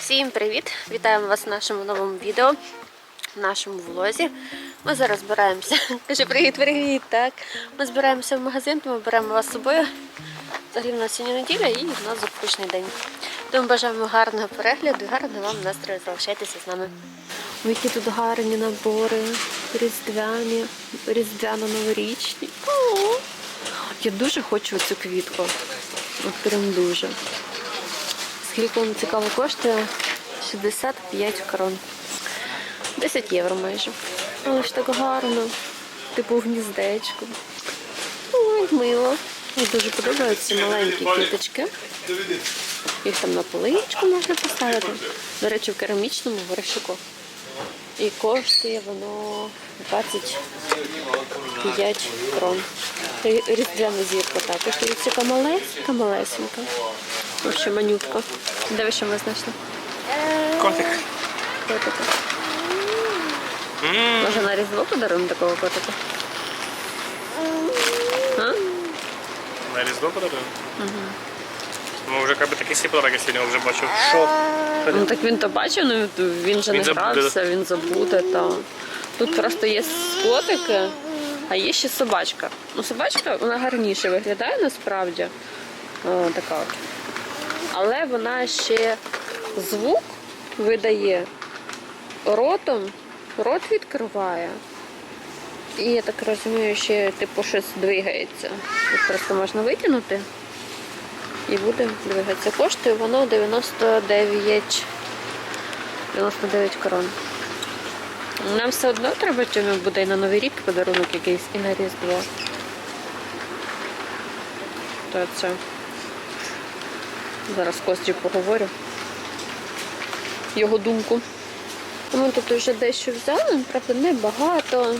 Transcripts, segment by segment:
Всім привіт! Вітаємо вас в нашому новому відео, в нашому влозі. Ми зараз збираємося. Каже, привіт, привіт! Так. Ми збираємося в магазин, тому беремо вас з собою. Взагалі в нас сьогодні неділя і в нас запущений день. Тому бажаємо гарного перегляду гарного вам настрою. Залишайтеся з нами. Ой, які тут гарні набори, різдвяні, різдвяно-новорічні. Я дуже хочу цю квітку. От прям дуже. Скільки вам цікаво коштує? 65 крон. 10 євро майже. Але ж так гарно. Типу в гніздечку. Ой, мило. Мені дуже подобаються маленькі квіточки. Їх там на поличку можна поставити. До речі, в керамічному горщику. І коштує воно 25 крон. Різдвяна зірка також. Яка малесенька, малесенька. Вообще манютка. Диви, що ми знайшли. Котик. Котика. Може на різдво подаруємо такого котика? А? На різдво подаруємо? Ну, вже як би такий свій подарок сьогодні вже бачив. Що? Ну так він то бачив, ну він же не забуде, грався, він забуде. Та. Тут просто є котики, а є ще собачка. Ну, собачка вона гарніше виглядає насправді. О, така от. Але вона ще звук видає ротом, рот відкриває. І я так розумію, ще типу щось двигається. Тут просто можна витягнути і буде двигатися. Коштує воно 99, 99 крон. Нам все одно треба чому буде і на Новий рік подарунок якийсь і на Різдво. То це. Зараз з Костю поговорю. Його думку. Ми тут вже дещо взяли, правда, небагато.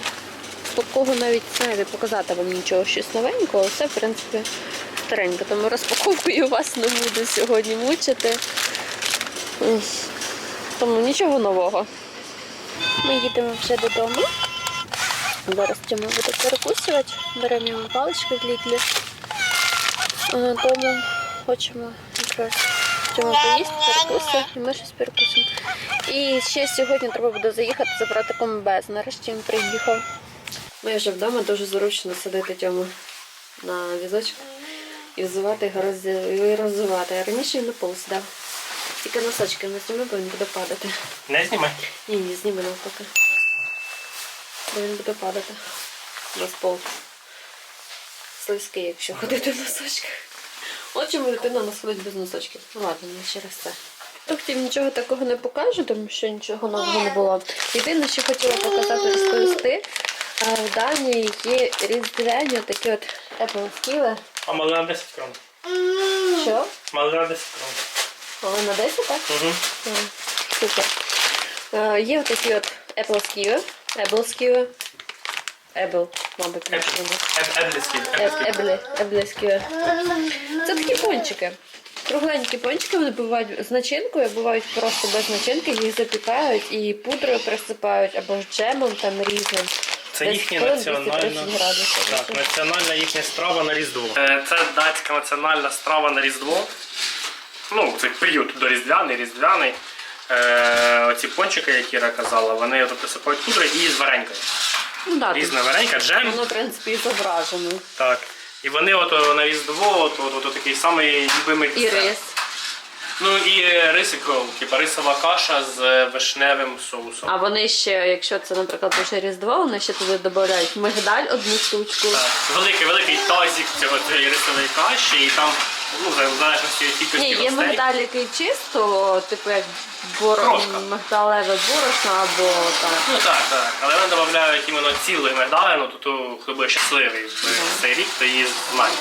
Такого навіть навіть показати вам нічого щось новенького, все, в принципі, старенько. Тому розпаковкою вас не буду сьогодні мучити. Тому нічого нового. Ми їдемо вже додому. Зараз Тьома буде перекусувати. Беремо йому палички в літлі. Тому хочемо якраз Тьома поїсти, перекусити, і ми щось перекусимо. І ще сьогодні треба буде заїхати забрати комбез. Нарешті він приїхав. Ми вже вдома дуже зручно садити Тьому на візочок і взувати його розвивати. А раніше він на пол сідав. Тільки носочки не зніми, бо він буде падати. Не знімай. Ні, ні, зніми навпаки. Бо він буде падати. У нас пол слизький, якщо ходити в носочках. От чому дитина нас ходить без носочків. Ну ладно, не через це. Тобто нічого такого не покажу, тому що нічого нового не було. Єдине, що хотіла показати, розповісти. а, В Данії є різдвяні такі от Apple скіли. А мали на 10 крон. Що? Мали на 10 крон. Але на 10, так? Угу. Супер. Е, Є такі от Apple сківи. Apple, мабуть, не Еблі, еблі. Це такі пончики. Кругленькі пончики, вони бувають з начинкою, бувають просто без начинки, їх запікають і пудрою присипають або ж джемом там різним. Це їхня національна так, національна їхня страва на Різдво. Е, Це датська національна страва на Різдво. Ну, це період до Різдвяний, Різдвяний. Е, оці пончики, які Іра казала, вони присипають пудри і з варенькою. Ну, да, Різна варенька, джем. воно, в принципі, і зображено. Так. І вони от на Різдво, от, от, от, такий самий любимий І десерт. рис. Ну і рисико, типа рисова каша з вишневим соусом. А вони ще, якщо це, наприклад, лише Різдво, вони ще туди додають мигдаль одну штучку. Так, великий великий тазик цього цієї рисової каші, і там, ну, в залежності від кількості Ні, є гостей. мигдаль, який чисто, типу як боро... Крошка. мигдалеве борошно або там. Ну так, так. Але вони додають іменно цілий медалину, то, то хто буде щасливий в цей рік, то її знайде.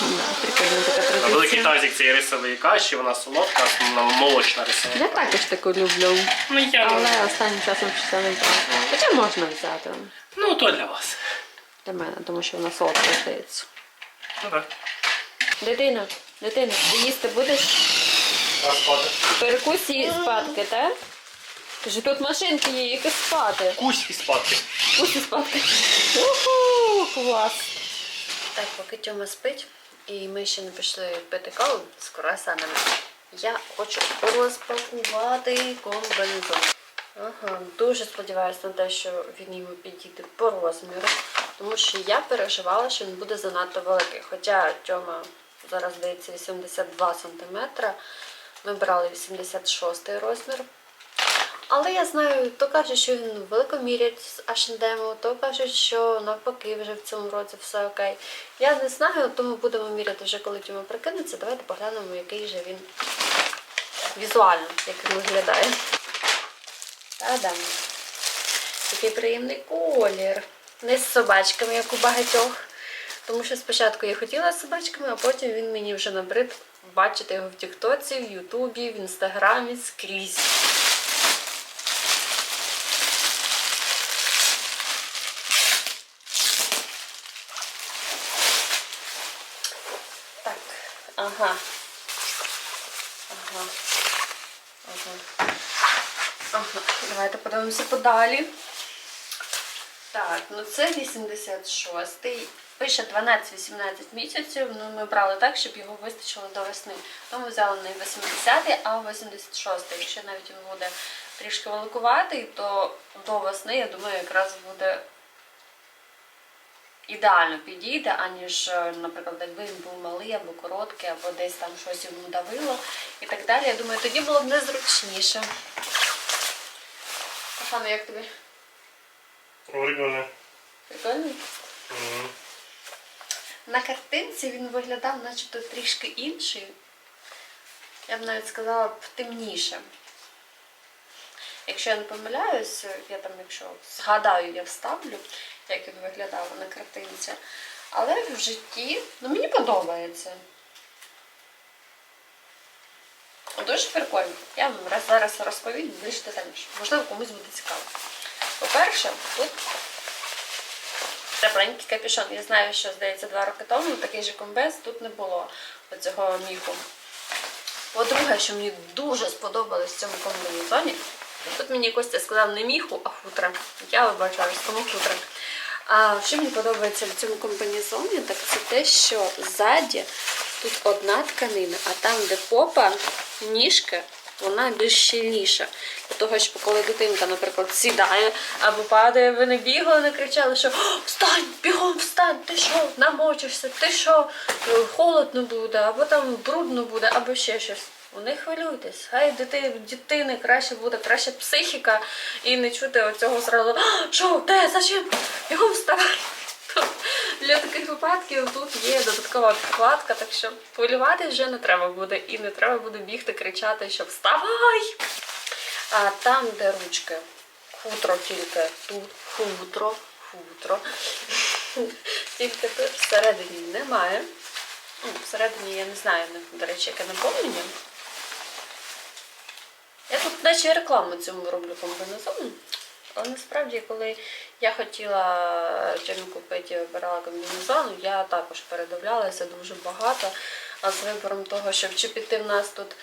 Да, прикольна така Великий традиція. тазик цієї рисової каші, вона солодка, вона молочна рисова. Я також таку люблю, Ну, я... але останнім часом щось не брала. Хоча можна взяти ну то для вас. для мене, тому що вона солодка здається. Ну так. Дитина, дитина, ти їсти будеш? Розпати. Перекусь і спадки, так? Каже, тут машинки є, які спати. Кусь і спадки. Кусь і спадки. Уху, клас. Так, поки Тьома спить, і ми ще не пішли пити каву з круасанами. Я хочу розпакувати комбінезон. Ага, дуже сподіваюся на те, що він йому підійде по розміру, тому що я переживала, що він буде занадто великий. Хоча Тьома зараз здається 82 см. Ми брали 86 розмір. Але я знаю, то кажуть, що він великомірять з H&M, то кажуть, що навпаки вже в цьому році все окей. Я не знаю, тому будемо міряти вже коли Тьома прикинеться. Давайте поглянемо, який же він візуально, як він виглядає. Та-дам. Такий приємний колір. Не з собачками, як у багатьох. Тому що спочатку я хотіла з собачками, а потім він мені вже набрид бачити його в Тіктоці, в Ютубі, в Інстаграмі скрізь. Так, ага. Ага. Ага. Ага. Давайте подивимося подалі. Так, ну це 86-й. Пише 12-18 місяців. Ну, ми брали так, щоб його вистачило до весни. Тому взяли не 80-й, а 86-й. Якщо навіть він буде трішки великуватий, то до весни, я думаю, якраз буде ідеально підійде, аніж, е, наприклад, якби він був малий або короткий, або десь там щось йому давило і так далі. Я думаю, тоді було б незручніше. Кохано, як тобі? Прикольно. Прикольно? На картинці він виглядав начебто трішки інший. Я б навіть сказала б темніше. Якщо я не помиляюсь, я там, якщо згадаю, я вставлю, як він виглядав на картинці. Але в житті, ну мені подобається. Дуже прикольно. Я вам зараз розповім більш детальніше. Можливо, комусь буде цікаво. По-перше, тут тепленький капюшон. Я знаю, що здається два роки тому такий же комбез тут не було оцього міху. По-друге, що мені дуже сподобалось в цьому комбінезоні. Тут мені Костя сказав не міху, а хутра. Я вибачаюсь, тому хутра. А що мені подобається в цьому комбінезоні, так це те, що ззаді тут одна тканина, а там, де попа, ніжка, вона більш щільніша. Для того, щоб коли дитинка, наприклад, сідає або падає, ви не бігали, не кричали, що встань, бігом встань, ти що, намочишся, ти що, е, холодно буде, або там брудно буде, або ще щось. Не хвилюйтесь, хай дити, дитини краще буде, краще психіка і не чути оцього зразу, «А, що, де, зачем, бігом вставай. Для таких випадків тут є додаткова підкладка, так що хвилювати вже не треба буде. І не треба буде бігти, кричати, що вставай! А там, де ручки, хутро тільки тут, хутро, хутро. Тільки тут всередині немає. Ну, Всередині я не знаю, до речі, яке наповнення. Я тут наче рекламу цьому роблю комбінезону. Але насправді, коли я хотіла чим купити обирала комбінезон, я також передивлялася дуже багато з вибором того, щоб чи піти в нас тут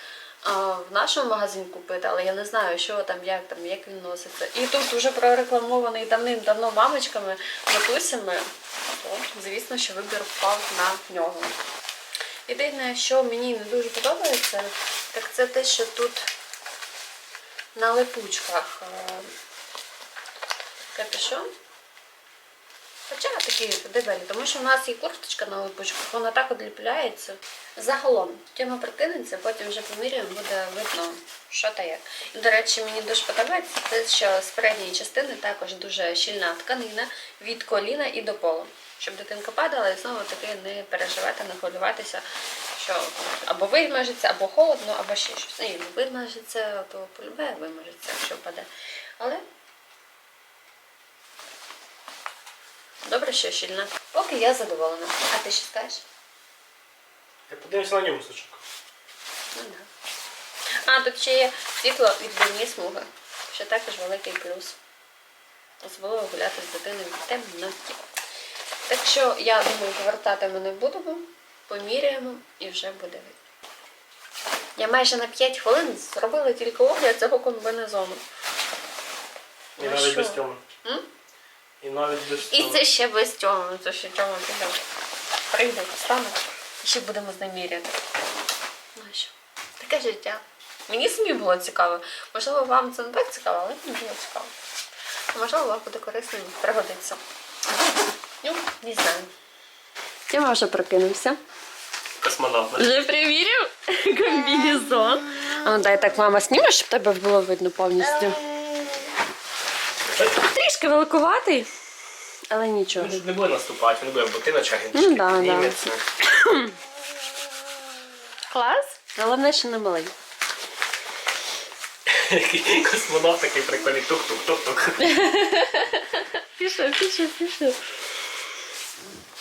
в нашому магазині купити, але я не знаю, що там, як там, як він носиться. І тут вже прорекламований давним-давно мамочками, матусями, то звісно, що вибір впав на нього. Єдине, що мені не дуже подобається, так це те, що тут на липучках е, капюшон. Хоча такий дебелі, тому що в нас є курточка на липучках, вона так одліпляється. Загалом, тема прикинеться, потім вже поміряємо, буде видно, що та як. І, до речі, мені дуже подобається те, що з передньої частини також дуже щільна тканина від коліна і до полу. Щоб дитинка падала і знову таки не переживати, не хвилюватися, що або вимажеться, або холодно, або ще щось. Ну вимажеться, то полюбе вимажеться, якщо впаде. Але добре, що щільна. Поки я задоволена. А ти що скажеш? Я подивимося на ньому сучок. Ну да. А, тут ще є світло відбивні смуги. Що також великий плюс. Особливо гуляти з дитиною в темноті. Так що я думаю, повертати ми не будемо, поміряємо і вже буде видно. Я майже на 5 хвилин зробила тільки огляд цього комбінезону. І Ну навіть без. М? І навіть без І це ще без тьоми, це ще тьома піде. Прийде, стане, і ще будемо з ним міряти. Ну що, Таке життя. Мені самі було цікаво. Можливо, вам це не так цікаво, але мені було цікаво. А можливо, вам буде корисно і пригодиться. Ну, не знаю. Тіма вже прокинувся. Космонавт. Вже перевірив комбінезон. А ну дай так, мама, сніме, щоб тебе було видно повністю. Трішки великуватий, але нічого. Він не буде наступати, він буде в ботиночках, він Ну, трішки да, да. підніметься. Клас. Головне, що не малий. Космонавт такий прикольний тук-тук-тук-тук. Пішов, пішов, пішов.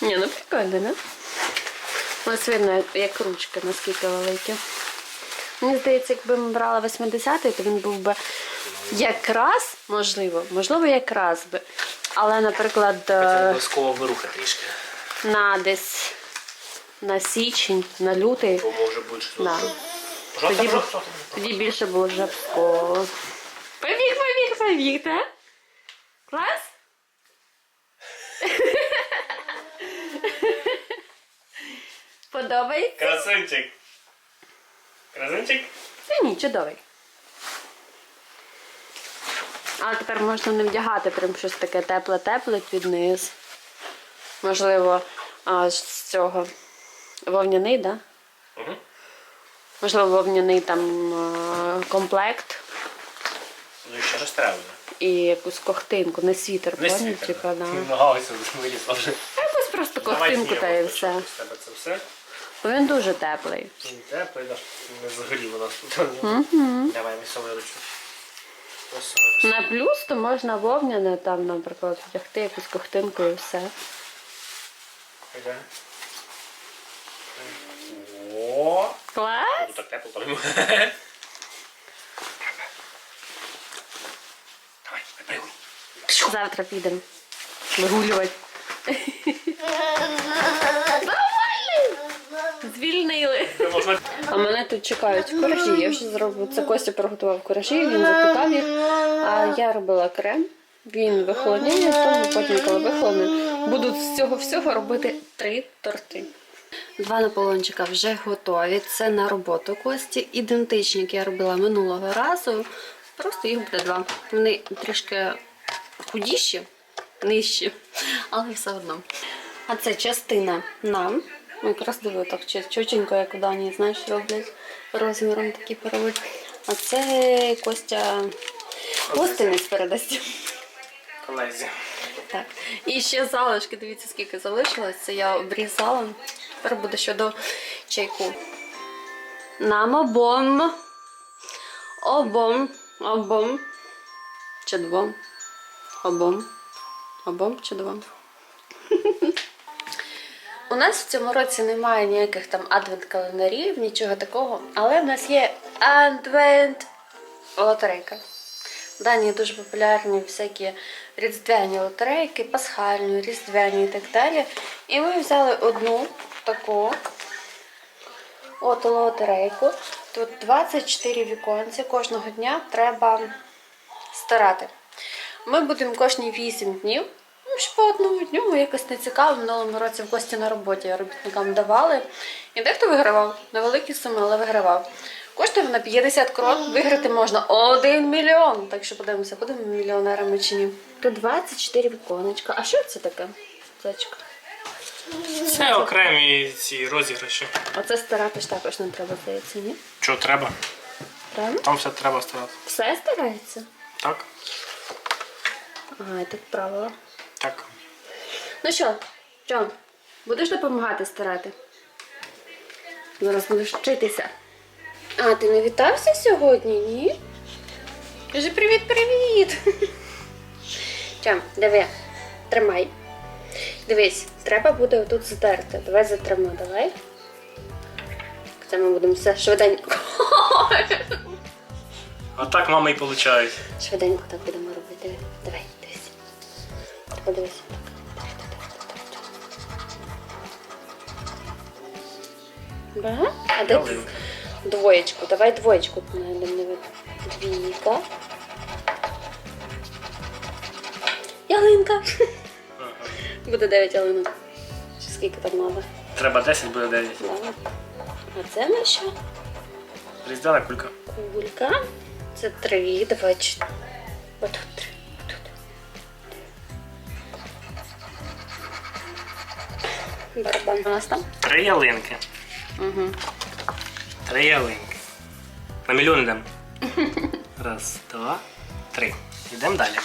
Ні, ну прикольно, не? Ось видно, як ручки, наскільки великі. Мені здається, якби ми брали 80-й, то він був би якраз, можливо, можливо, якраз би. Але, наприклад, Це обов'язково вируха трішки. на десь на січень, на лютий, Бо може бути. Да. Жовта, Тоді, б- жовта. тоді більше було жабко. Побіг, побіг, побіг, так? Клас? Подобається? Красунчик. Красунчик? Та ні, чудовий. Але тепер можна не вдягати прям щось таке тепле-тепле під низ. Можливо, а, з цього вовняний, так? Да? Угу. Можливо, вовняний там комплект Ну і ще ж треба. і якусь кохтинку, не світер, Не світер. Типа, да. Вилізла вже. Якусь просто Давай ковтинку та і все. Тебе це все. Бо він дуже теплий. Він теплий, наш не у нас тут. Давай ми. Ось виручу. На плюс то можна вовняне там, наприклад, вдягти якусь ковтинку і все. О, Клас! так тепло тому. Давай, випригуй. Завтра підемо вигулювати. Звільнили. А мене тут чекають коржі. Я вже зробив. Це Костя приготував коржі, він запікав їх. А я робила крем. Він вихолоняє, тому потім, коли вихолоне, буду з цього всього робити три торти. Два наполончика вже готові. Це на роботу Кості. Ідентичні, як я робила минулого разу. Просто їх буде два. Вони трішки худіші, нижчі, але все одно. А це частина нам. Ну, якраз диви так чотенько, як у Данії, знаєш, роблять розміром такі переводять. А це Костя гостинець передасть. колезі. Так. І ще залишки, дивіться, скільки залишилось. Це я обрізала. Тепер буде щодо чайку. Нам обом. Обом. Обом. Чи двом? Обом. Обом чи двом? У нас в цьому році немає ніяких там адвент-календарів, нічого такого. Але в нас є адвент лотерейка. В Данії дуже популярні всякі різдвяні лотерейки, пасхальні, різдвяні і так далі. І ми взяли одну таку от лотерейку. Тут 24 віконці. Кожного дня треба старати. Ми будемо кожні 8 днів. Ну, ще по одному дню якось не цікаво. Минулому році в гості на роботі робітникам давали. І дехто вигравав невеликі суми, але вигравав. Коштує на 50 крон, виграти можна 1 мільйон. Так що подивимося, будемо мільйонерами чи ні. Тут 24 віконечка. А що це таке? Зайчик? Це окремі ці розіграші. Оце старатись також не треба, здається, ні? Що треба? Правильно? Там все треба старати. Все старається? Так? Ага, і тут правила. Так. Ну що, Джон, будеш допомагати старати? Зараз будеш вчитися. А, ти не вітався сьогодні, ні? Кажи привіт-привіт. Чам, диви, тримай. Дивись, треба буде отут здерти. Давай затримо, давай. Це ми будемо все швиденько. А так мама і виходить. Швиденько так будемо робити. Давай, Подивись. Да? А де двоєчку? Давай двоєчку. Двійка. Ялинка. Буде 9 ялинок. Чи скільки там треба? Треба 10, буде 9. Да. А це на що? Різдвяна кулька. Кулька. Це три, два, чотири. Отут Барабан у нас там. Три ялинки. Угу. Три ялинки. На мільйон йдемо. Раз, два, три. Йдемо далі.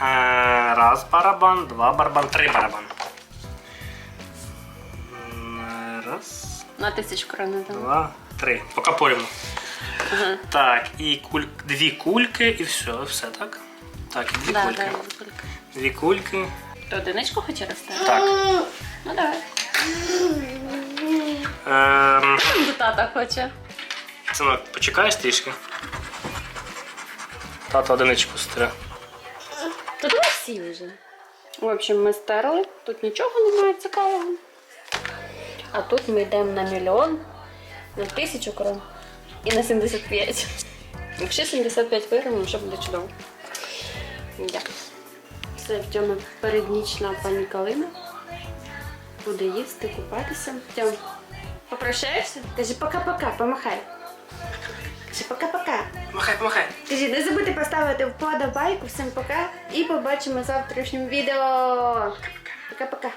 Е, Раз барабан, два барабан, три барабан. Раз, На тисячу крон два, три. Поки порівну. Ага. Так, і куль... дві кульки, і все, все так? Так, і дві Да, кульки. да, кулька. Дві кульки. Ти одиничку хочеш розставити? Так. Ну давай. Ем, До тата хоче. Синок, почекаєш трішки? Тато одиничку стре. Та давай всі вже. В общем, ми стерли. Тут нічого немає цікавого. А тут ми йдемо на мільйон, на тисячу крон і на 75. Якщо 75 виграємо, що буде чудово. Да. Все, в цьому переднічна пані Калина. Буде їсти, купатися. Тьом, попрощаєшся? Кажи пока-пока, помахай. Кажи пока-пока. Махай, помахай. Кажи, не забудьте поставити вподобайку. Всім пока і побачимо в завтрашньому відео. Пока-пока.